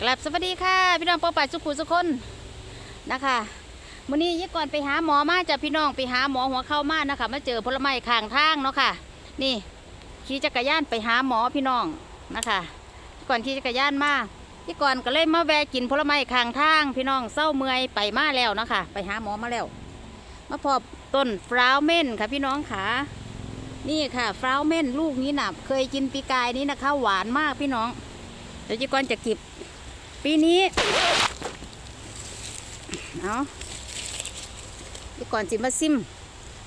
กลับสวัสดีค่ะ พี่น้องป้อป่ายสุขุสุกคนนะคะวันนี้ยี่ก่อนไปหาหมอมาจ้ะพี่น้องไปหาหมอหัวเข้ามานะคะมาเจอผลไม้ข้างทางเนาะค่ะ นี่ขี่จักรยานไปหาหมอพี่น้องนะคะก่อนขี่จักรยานมายี่ก่อนก็เลยมาแวะกินผลไม้ข้างทาง พี่น้องเศร้าเมื่อยไปมาแล้วนะคะไปหาหมอมาแล้วมาพบต้นฟลาวเมนค่ะพี่น้องค่ะนี่ค่ะฟลาวเมนลูกนี้นะเคยกินปีกายนี้นะคะ หวานมากพี่น้องเดี๋ยวจีก่อนจะเก็บ ปีนี้เอาจีก่อนสิมาซิม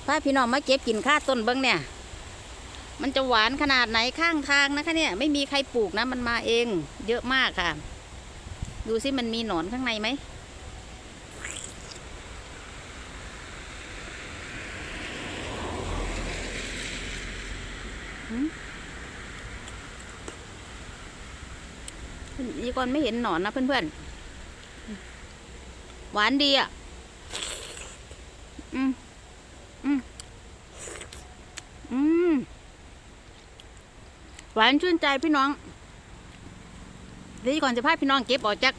พาพี่น้องมาเก็บกินข้าต้นเบิ้งเนี่ย มันจะหวานขนาดไหนข้างทางนะคะเนี่ย ไม่มีใครปลูกนะ มันมาเอง เยอะมากค่ะ ดูสิมันมีหนอนข้างในไหม นี่ก่อนไม่เห็นหนอนนะเพื่อนๆ หวานดีอะ อืม อืม อืม หวานชื่นใจพี่น้องเดี๋ยวก่อนจะพาพี่น้องเก็บออกจาก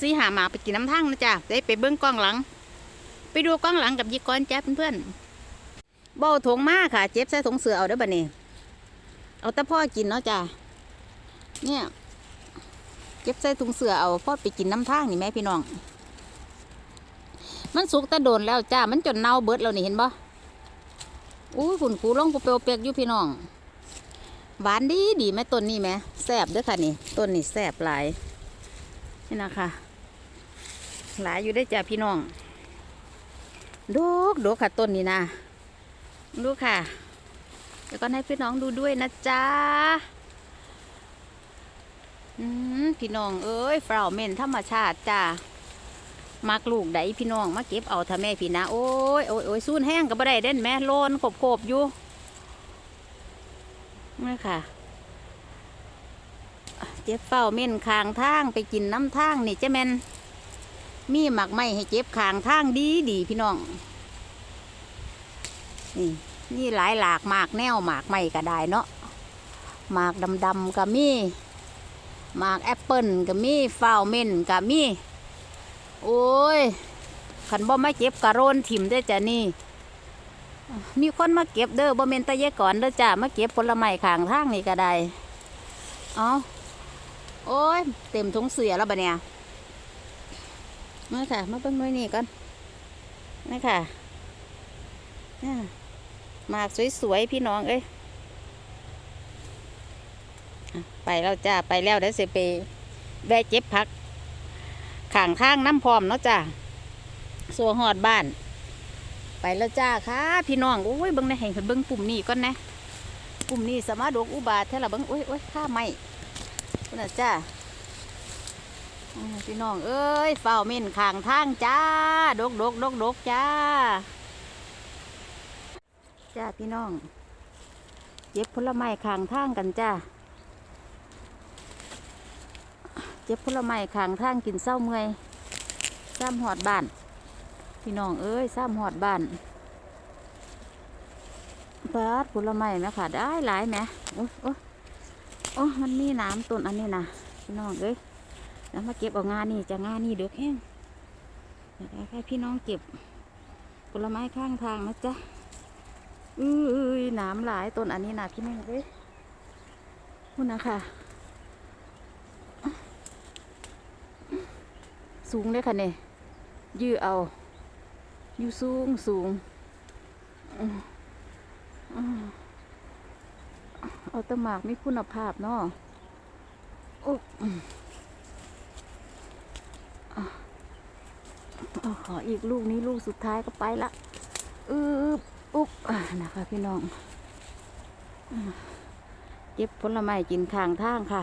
ซีหาหมาไปกินน้ำทั้งนะจ๊ะเดี๋ยวไปเบิ้งกล้องหลัง ไปดูกล้องหลังกับยีกรจ้าเพื่อนๆเบ้าถงมากค่ะ เจ็บใส่ถงเสือเอาเด้บัดนี้เอาแต่พ่อกินเนาะจ้ะเนี่ย เก็บใส่ถุงเสือเอาพอไปกินน้ำทางนี่แม่พี่น้อง มันสุกแต่โดนแล้วจ้า มันจนเน่าเบิดแล้วนี่เห็นบ่อู้ฝุ่นกูลงกูเปียวเปียกอยู่พี่น้อง หวานดีดีแม่ต้นนี่แม่แซบด้อค่ะนี่ ต้นนี่แซบหลาย นี่นะคะ หลายอยู่ได้จ้าพี่น้องดกดกค่ะต้นนี่นะ ดูค่ะ เดี๋ยวก็ให้พี่น้องดูด้วยนะจ๊ะ พี่น้องเอ้ยฟราวเมนธรรมชาติจ้ามักลูกไดพี่น้องมาเก็บเอาถ้าแม่พี่นะโอ้ยโอ้ยโอ้ยสู้แห้งก็บ่ได้เด่นแม่โลนขบขบอยู่นี่ค่ะเจ็บเฝ้าเม่นคางทางไปกินน้ำทางนี่เจ้แมนมีหมักไม้ให้เจ็บคางทางดีดีพี่น้อง นี่นี่หลายหลากหมากแนวหมากไม้ก็ได้เนาะหมากดำๆก็มี หมากแอปเปิลก็มีฟาวเมนก็มี โอ้ยขันบ่มาเก็บกระโรนถิ่มได้จ้ะนี่ มีคนมาเก็บเด้อบ่เมนตะเยก่อนเด้อจ้ะมาเก็บผลไม้ข้างทางนี่ก็ได้เอาโอ้ย เต็มถุงเสือแล้วบะเนี่ยมาค่ะ มาเบิ่งหน่วยนี่ก่อนนี่ค่ะเนี่ยหมากสวยๆพี่น้องเอ้ย ไปแล้วจ้าไปแล้วเดี๋ยวสิไปแวะเจ็บพักข้างทางน้ำพร้อมเนาะจ้าสัวหอดบ้าน ไปแล้วจ้าค่ะ พี่น้องโอ้ยเบิ้งได้ให้เบิ้งปุ่มนี้ก่อนนะปุ่มนี้สามารถดกอุบาทแท้ละเบิ้งโอ้ยโอ้ยข้าไม่คุณจ้าพี่น้องเอ้ยเฝ้าเม่นข้างทางจ้า ดกดกดกดกจ้า จ้าพี่น้องเจ็บผลไม้ข้างทางกันจ้า เจ็บผลไม้ข้างทางกินเศร้าเมื่อยซ้ำหอดบ้าน พี่น้องเอ้ยซ้ำหอดบ้านบาดผลไม้ไหมค่ะได้หลายไหมโอ้โอ้โอ้มันมีน้ำต้นอันนี้นะพี่น้องเอ้ยแล้วมาเก็บเอางานนี่จะงานนี่เดือดแห้งเดี๋ยวให้พี่น้องเก็บผลไม้ข้างทางนะจ๊ะอุ้ยน้ำหลายต้นอันนี้นะพี่น้องเอ้ยคุณนะค่ะ สูงเลยค่ะเนี่ยยื้อเอาอยู่สูงสูงเอาตะหมากมีคุณภาพเนาะอ้อืมอะเอาขออีกลูกนี้ลูกสุดท้ายก็ไปละอืบอุ๊บนะคะพี่น้องเก็บผลไม้กินข้างทางค่ะ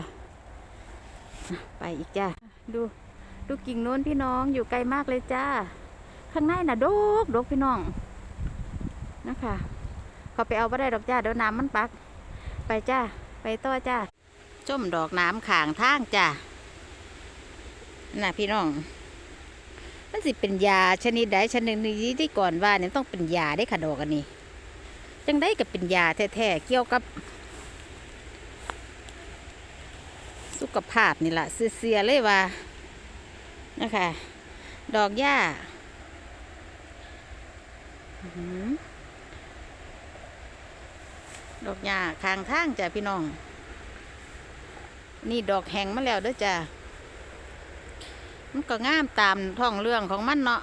อะไปอีกจ้าดู ดูกิ่งโน้นพี่น้องอยู่ไกลมากเลยจ้า ข้างในน่ะดกดกพี่น้องนะคะเขาไปเอาไ่ได้ดอกจ้าเดี๋ยวน้ำมันปัก ไปจ้าไปต่อจ้าจมดอกน้ำขางทางจ้าน่ะพี่น้องมันสิเป็นยาชนิดใดชนิดนี้ที่ก่อนว่าเนี่ยต้องเป็นยาได้ค่ะดอกอันนี้จังได้กับเป็นยาแท้ๆเกี่ยวกับ สุขภาพนี่แหละเสียเลยว่า นะคะ ดอกหญ้าดอกหญ้าข้างทางจ้ะพี่น้อง นี่ดอกแห้งมาแล้วเด้อจ้ะมันก็งามตามท้องเรื่องของมันเนาะ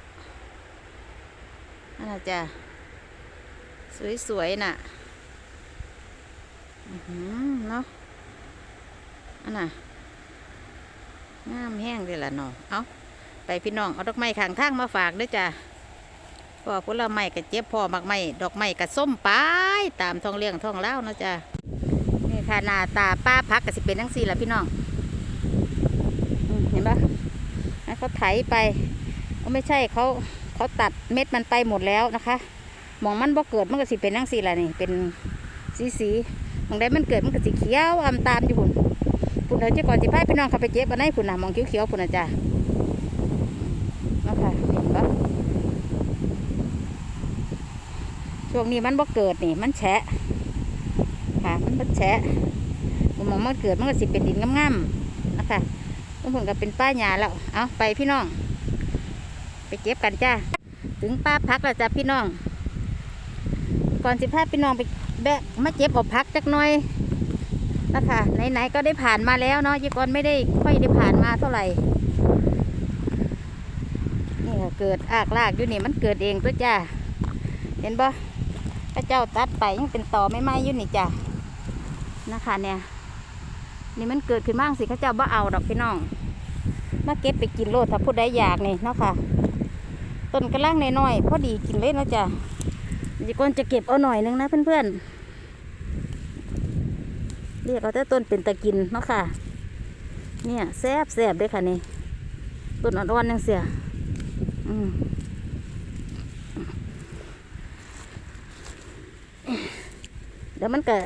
นั่นน่ะจ้ะสวยๆน่ะอือเนาะอันน่ะงามแห้งเลยล่ะเนาะเอา ไปพี่น้องเอาดอกไม้ข้างทางมาฝากด้วยจ้ะพอผลไม้กับเจ็บพอมักไม้ดอกไม้กับส้มไปตามท้องเลี้ยงท้องเล่าเนาะจ้ะนี่ค่ะหน้าตาป้าพักก็สิเป็นทั้งสี่ละพี่น้องเห็นปะเขาไถไปก็ไม่ใช่เขาเขาตัดเม็ดมันไปหมดแล้วนะคะมองมันบ่เกิดมันก็สิเป็นทั้งสี่ละนี่เป็นสีสีมองใดมันเกิดมันก็สีเขียวอำตามอยู่พุ่นพุ่นเดี๋ยวเจ้าก่อนสิพายพี่น้องเขาไปเจ็บอันไหนพุ่นนะมองเขียวเขียวๆพุ่นนะจ้ะ นะคะเห็นปะช่วงนี้มันบ่เกิดนี่ มันแฉะค่ะ มันบ่แฉะมันมองมันเกิดมันก็สิเป็นดินงามๆนะคะทุกคนก็เป็นป้าหญ้าแล้ว เอาไปพี่น้อง ไปเก็บกันจ้า ถึงป้าพักแล้วจ้าพี่น้อง ก่อนสิพาพี่น้องไปแบะมาเก็บเอาพักจักหน่อยนะคะไหนๆก็ได้ผ่านมาแล้วเนาะยี่กอนไม่ได้ค่อยได้ผ่านมาเท่าไหร่ เกิดอากลากอยู่นี่มันเกิดเองตัวจ้า เห็นปะพระเจ้าตัดไปยังเป็นต่อไม่ไหมอยู่นี่จ้ะนะคะเนี่ย นี่มันเกิดขึ้นบ้างสิเขาเจ้าบ่เอาดอกพี่น้อง มาเก็บไปกินโลดถ้าผู้ใดอยากนี่เนาะค่ะ ต้นกระล่างน้อยๆพอดีกินเลยนะจ้ะจีก่อนจะเก็บเอาหน่อยนึงนะเพื่อนๆ เรียกเอาแต่ต้นเป็นตะกินเนาะค่ะ เนี่ยแซบแซบๆเลยค่ะนี่ต้นอ่อนๆยังเสีย เดี๋ยวมันก็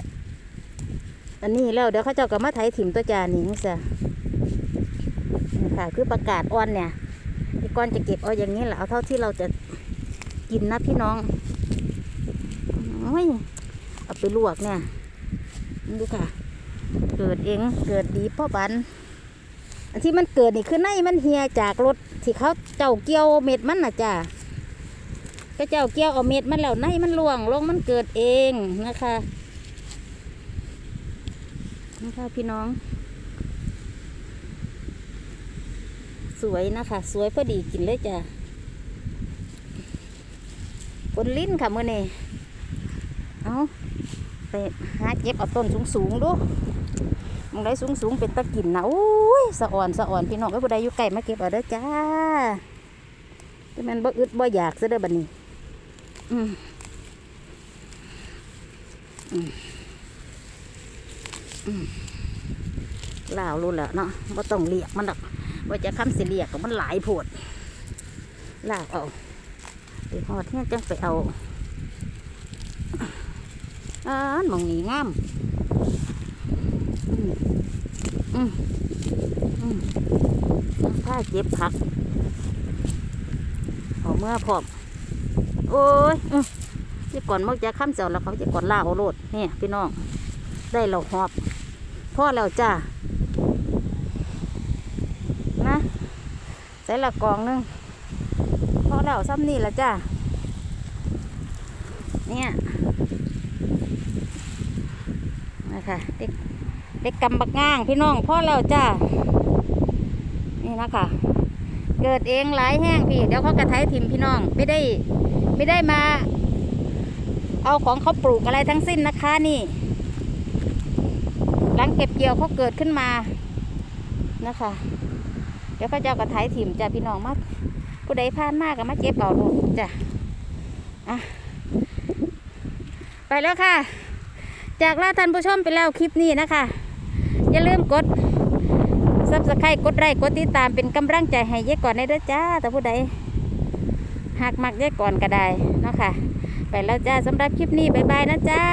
อันนี้แล้วเดี๋ยวเขาเจ้าก็มาไถถิ่มตัวจานนี่นี่จ้ะนี่ค่ะคือประกาศอ่อนเนี่ยพี่ก้อนจะเก็บเอาอย่างนี้แหละเอาเท่าที่เราจะกินนะพี่น้องโอ้ยเอาไปลวกเนี่ย ดูค่ะ เกิดเองเกิดดีพ่อบัน ที่มันเกิดนี่คือในมันเหียจากรถที่เขาเจ้าเกี่ยวเม็ดมันน่ะจ้ะก็เจ้าเกี่ยวเอาเม็ดมันแล้วในมันล่วงลงมันเกิดเองนะคะนะคะพี่น้อง สวยนะคะ สวยพอดีกินเลยจ้ะบนลิ้นค่ะเมื่อนี้เอาไปหาเก็บเอาต้นสูงๆดู มองได้สูงๆเป็นตะกินนะโอ้ยสะอ่อนสะอ่อนพี่น้องก็ผู้ใดอยู่ไกลมาเก็บเอาเด้อจ้าจะมันบ่อึดบ่อยากซะเด้อบัดนี้อืมอืมอืมลาวรู้แล้วเนาะบ่ต้องเลียกมันดอกว่าจะคำสิเลียกก็มันหลายโพดลากเอาไปหอดเนี่ยจังไปเอาอ่ามองนี้งาม อืมอืมถ้าเจ็บผักเอาเมื่อพร้อมโอ้ยอื้อจะก่อนมักจะข้ามเจ้าแล้วเขาจะก่อนล่าเอาโลดเนี่ยพี่น้อง ได้เราหอบพ่อแล้วจ้านะใส่ละกองหนึงพ่อแล้วซ้ำนี่ละจ้าเนี่ยนะคะเด็ก เด็กกำบักง่างพี่น้องพ่อแล้วจ้านี่นะคะเกิดเองหลายแห้งพี่เดี๋ยวเขากระไทยทิมพี่น้องไม่ได้ไม่ได้มา เอาของเขาปลูกอะไรทั้งสิ้นนะคะนี่ หลังเก็บเกี่ยวเขาเกิดขึ้นมานะคะ เดี๋ยวเขาจะเอากระไทยทิมจ้ะพี่น้องมาผู้ใดผ่านมากก็มาเจ็บเอาดูจ้ะอะไปแล้วค่ะ จากลาท่านผู้ชมไปแล้วคลิปนี้นะคะ อย่าลืมกดซับสไครต์กดไลค์กดติดตามเป็นกำลังใจให้เยายก่อนได้เด้อจ้าแต่ผู้ใดหากมักเยายก่อนก็ได้เนาะค่ะ ไปแล้วจ้าสำหรับคลิปนี้บ๊ายบายนะจ้า